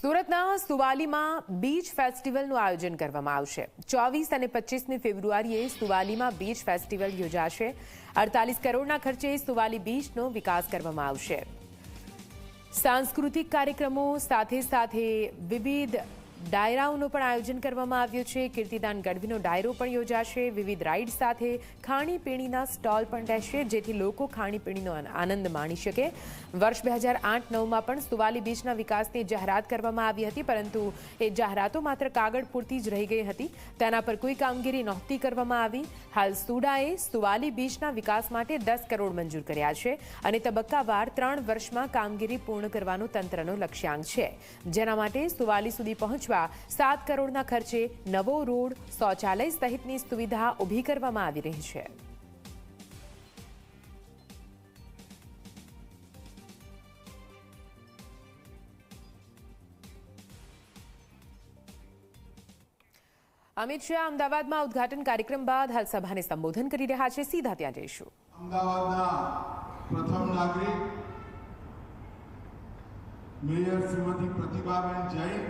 સુરતના સુવાલીમાં બીચ ફેસ્ટિવલનું આયોજન કરવામાં આવશે. ચોવીસ અને પચીસમી ફેબ્રુઆરીએ સુવાલીમાં બીચ ફેસ્ટિવલ યોજાશે. અડતાલીસ કરોડના ખર્ચે સુવાલી બીચનો વિકાસ કરવામાં આવશે. સાંસ્કૃતિક કાર્યક્રમો સાથે સાથે વિવિધ ડાયરાઓનું પણ આયોજન કરવામાં આવ્યું છે. કીર્તિદાન ગઢવીનો ડાયરો પણ યોજાશે. વિવિધ રાઇડ સાથે ખાણીપીણીના સ્ટોલ પણ રહેશે, જેથી લોકો ખાણીપીણીનો આનંદ માણી શકે. વર્ષ બે હજાર આઠ નવમાં પણ સુવાલી બીચના વિકાસની જાહેરાત કરવામાં આવી હતી, પરંતુ એ જાહેરાતો માત્ર કાગળ પૂરતી જ રહી ગઈ હતી. તેના પર કોઈ કામગીરી નહોતી કરવામાં આવી. હાલ સુડાએ સુવાલી બીચના વિકાસ માટે દસ કરોડ મંજૂર કર્યા છે અને તબક્કાવાર ત્રણ વર્ષમાં કામગીરી પૂર્ણ કરવાનો તંત્રનો લક્ષ્યાંક છે. જેના માટે સુવાલી સુધી પહોંચવા સાત કરોડના ખર્ચે નવો રોડ શૌચાલય સહિતની સુવિધા ઊભી કરવામાં આવી રહી છે. અમિત શાહ અમદાવાદમાં ઉદઘાટન કાર્યક્રમ બાદ હાલ સભાને સંબોધન કરી રહ્યા છે. સીધા ત્યાં જઈશું. અમદાવાદના પ્રથમ નાગરિક મેયર શ્રીમતી પ્રતિભાબેન જૈન